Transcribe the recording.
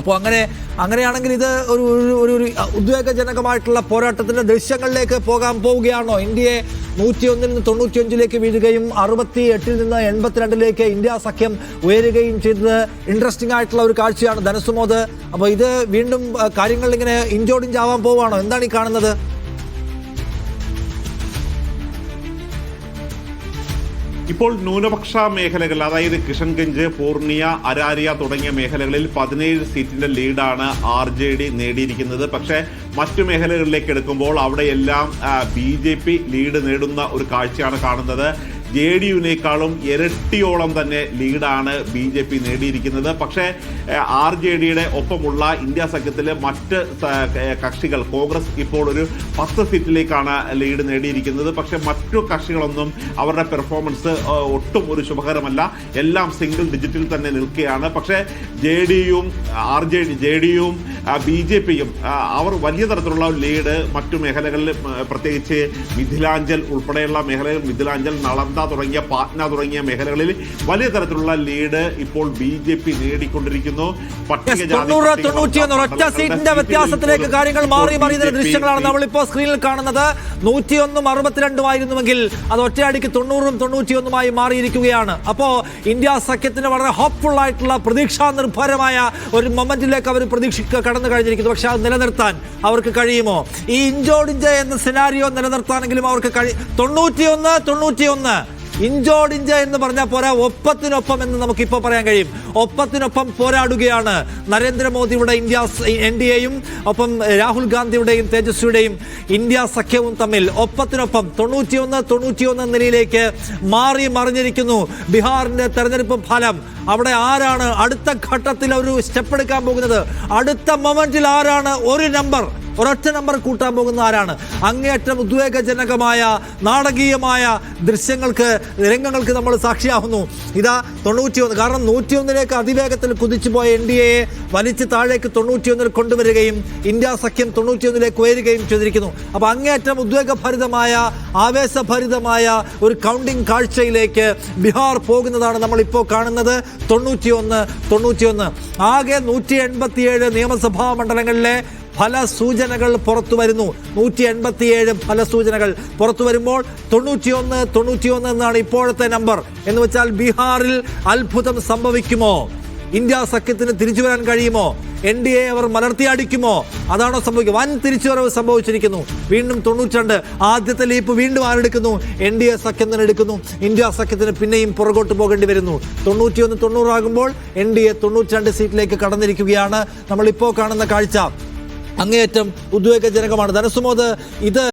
അപ്പോൾ അങ്ങനെ അങ്ങനെയാണെങ്കിൽ ഇത് ഒരു ഒരു- ഒരു ഉദ്വേഗജനകമായിട്ടുള്ള പോരാട്ടത്തിന്റെ ദൃശ്യങ്ങളിലേക്ക് പോകാൻ പോവുകയാണോ? ഇന്ത്യയെ നൂറ്റിയൊന്നിൽ നിന്ന് തൊണ്ണൂറ്റിയഞ്ചിലേക്ക് വീഴുകയും അറുപത്തി എട്ടിൽ നിന്ന് എൺപത്തിരണ്ടിലേക്ക് ഇന്ത്യ സഖ്യം ഉയരുകയും ചെയ്തത് ഇൻട്രസ്റ്റിംഗ് ആയിട്ടുള്ള ഒരു കാഴ്ചയാണ് ധനസുമോദ് അപ്പോൾ ഇത് വീണ്ടും കാര്യങ്ങൾ ഇങ്ങനെ ഇഞ്ചോടിഞ്ചാവാൻ പോവുകയാണോ? എന്താണ് ഈ കാണുന്നത്? ഇപ്പോൾ ന്യൂനപക്ഷ മേഖലകൾ അതായത് കിഷൻഗഞ്ച് പൂർണിയ അരാരിയ തുടങ്ങിയ മേഖലകളിൽ പതിനേഴ് സീറ്റിന്റെ ലീഡാണ് ആർ ജെ ഡി നേടിയിരിക്കുന്നത്. പക്ഷേ മറ്റു മേഖലകളിലേക്ക് എടുക്കുമ്പോൾ അവിടെയെല്ലാം ബി ജെ പി ലീഡ് നേടുന്ന ഒരു കാഴ്ചയാണ് കാണുന്നത്. ജെ ഡി യുവിനേക്കാളും ഇരട്ടിയോളം തന്നെ ലീഡാണ് ബി ജെ പി നേടിയിരിക്കുന്നത്. പക്ഷേ ആർ ജെ ഡിയുടെ ഒപ്പമുള്ള ഇന്ത്യ സഖ്യത്തിലെ മറ്റ് കക്ഷികൾ കോൺഗ്രസ് ഇപ്പോൾ ഒരു പത്ത് സീറ്റിലേക്കാണ് ലീഡ് നേടിയിരിക്കുന്നത്. പക്ഷെ മറ്റു കക്ഷികളൊന്നും അവരുടെ പെർഫോമൻസ് ഒട്ടും ഒരു ശുഭകരമല്ല. എല്ലാം സിംഗിൾ ഡിജിറ്റിൽ തന്നെ നിൽക്കുകയാണ്. പക്ഷേ ജെ ഡിയും ആർ ജെ ജെ ഡിയും ബി ജെ പിയും അവർ വലിയ തരത്തിലുള്ള ലീഡ് മറ്റു മേഖലകളിൽ പ്രത്യേകിച്ച് മിഥിലാഞ്ചൽ ഉൾപ്പെടെയുള്ള മേഖലകൾ മിഥിലാഞ്ചൽ നളന്ത തുടങ്ങിയ പാറ്റ്ന തുടങ്ങിയ മേഖലകളിൽ വലിയ തരത്തിലുള്ള ലീഡ് ഇപ്പോൾ ബി ജെ പി നേടിക്കൊണ്ടിരിക്കുന്നു. മണ്ഡലങ്ങളുടെ സീറ്റിന്റെ വ്യത്യാസത്തിലേക്ക് കാര്യങ്ങൾ മാറി മറിയുന്ന ദൃശ്യങ്ങളാണ് നമ്മളിപ്പോൾ സ്ക്രീനിൽ കാണുന്നത്. നൂറ്റിയൊന്നും അറുപത്തിരണ്ടും ആയിരുന്നുവെങ്കിൽ അത് ഒറ്റയടിക്ക് തൊണ്ണൂറും തൊണ്ണൂറ്റിയൊന്നുമായി മാറിയിരിക്കുകയാണ്. അപ്പോ ഇന്ത്യ സഖ്യത്തിന് വളരെ ഹോപ്പ്ഫുൾ ആയിട്ടുള്ള പ്രതീക്ഷാ നിർഭരമായ ഒരു മൊമെന്റിലേക്ക് അവർ പ്രതീക്ഷിക്ക കടന്നു കഴിഞ്ഞിരിക്കുന്നു. പക്ഷെ അത് നിലനിർത്താൻ അവർക്ക് കഴിയുമോ? ഈ ഇഞ്ചോടിഞ്ച എന്ന സിനാരിയോ നിലനിർത്താനെങ്കിലും അവർക്ക് കഴി തൊണ്ണൂറ്റിയൊന്ന് തൊണ്ണൂറ്റിയൊന്ന്. ഇഞ്ചോടിഞ്ച എന്ന് പറഞ്ഞാൽ പോരാ ഒപ്പത്തിനൊപ്പം എന്ന് നമുക്കിപ്പോൾ പറയാൻ കഴിയും. ഒപ്പത്തിനൊപ്പം പോരാടുകയാണ് നരേന്ദ്രമോദിയുടെ ഇന്ത്യ എൻ ഡി എയും ഒപ്പം രാഹുൽ ഗാന്ധിയുടെയും തേജസ്വിയുടെയും ഇന്ത്യ സഖ്യവും തമ്മിൽ ഒപ്പത്തിനൊപ്പം തൊണ്ണൂറ്റിയൊന്ന് തൊണ്ണൂറ്റിയൊന്ന് നിലയിലേക്ക് മാറി മറിഞ്ഞിരിക്കുന്നു. ബീഹാറിന്റെ തെരഞ്ഞെടുപ്പ് ഫലം. അവിടെ ആരാണ് അടുത്ത ഘട്ടത്തിൽ ഒരു സ്റ്റെപ്പ് എടുക്കാൻ പോകുന്നത്? അടുത്ത മൊമെന്റിൽ ആരാണ് ഒരു നമ്പർ? ഒരൊറ്റ നമ്പർ കൂട്ടാൻ പോകുന്ന ആരാണ്? അങ്ങേയറ്റം ഉദ്വേഗജനകമായ നാടകീയമായ ദൃശ്യങ്ങൾക്ക് രംഗങ്ങൾക്ക് നമ്മൾ സാക്ഷിയാകുന്നു ഇതാ തൊണ്ണൂറ്റിയൊന്ന്. കാരണം നൂറ്റിയൊന്നിലേക്ക് അതിവേഗത്തിൽ കുതിച്ചു പോയ എൻ ഡി എയെ വലിച്ച് താഴേക്ക് തൊണ്ണൂറ്റിയൊന്നിൽ കൊണ്ടുവരികയും ഇന്ത്യ സഖ്യം തൊണ്ണൂറ്റിയൊന്നിലേക്ക് ഉയരുകയും ചെയ്തിരിക്കുന്നു. അപ്പൊ അങ്ങേയറ്റം ഉദ്വേഗഭരിതമായ ആവേശഭരിതമായ ഒരു കൗണ്ടിംഗ് കാഴ്ചയിലേക്ക് ബീഹാർ പോകുന്നതാണ് നമ്മൾ ഇപ്പോൾ കാണുന്നത്. തൊണ്ണൂറ്റിയൊന്ന് തൊണ്ണൂറ്റിയൊന്ന്. ആകെ നൂറ്റി എൺപത്തിയേഴ് നിയമസഭാ മണ്ഡലങ്ങളിലെ ഫലസൂചനകൾ പുറത്തു വരുന്നു. നൂറ്റി എൺപത്തിയേഴ് ഫലസൂചനകൾ പുറത്തു വരുമ്പോൾ തൊണ്ണൂറ്റിയൊന്ന് തൊണ്ണൂറ്റിയൊന്ന് എന്നാണ് ഇപ്പോഴത്തെ നമ്പർ. എന്ന് വെച്ചാൽ ബീഹാറിൽ അത്ഭുതം സംഭവിക്കുമോ? ഇന്ത്യ സഖ്യത്തിന് തിരിച്ചു വരാൻ കഴിയുമോ? എൻ ഡി എ അവർ മലർത്തിയടിക്കുമോ അതാണോ സംഭവിക്കുക? വൻ തിരിച്ചുവരവ് സംഭവിച്ചിരിക്കുന്നു. വീണ്ടും തൊണ്ണൂറ്റിരണ്ട്. ആദ്യത്തെ ലീപ്പ് വീണ്ടും ആരെടുക്കുന്നു? എൻ ഡി എ സഖ്യം തന്നെ എടുക്കുന്നു. ഇന്ത്യ സഖ്യത്തിന് പിന്നെയും പുറകോട്ട് പോകേണ്ടി വരുന്നു. തൊണ്ണൂറ്റിയൊന്ന് തൊണ്ണൂറാകുമ്പോൾ എൻ ഡി എ തൊണ്ണൂറ്റിരണ്ട് സീറ്റിലേക്ക് കടന്നിരിക്കുകയാണ്. നമ്മളിപ്പോൾ കാണുന്ന കാഴ്ച. അങ്ങേയറ്റം ഉദ്വേഗജനകമാണ്. ധനസുമോദ് ഇത്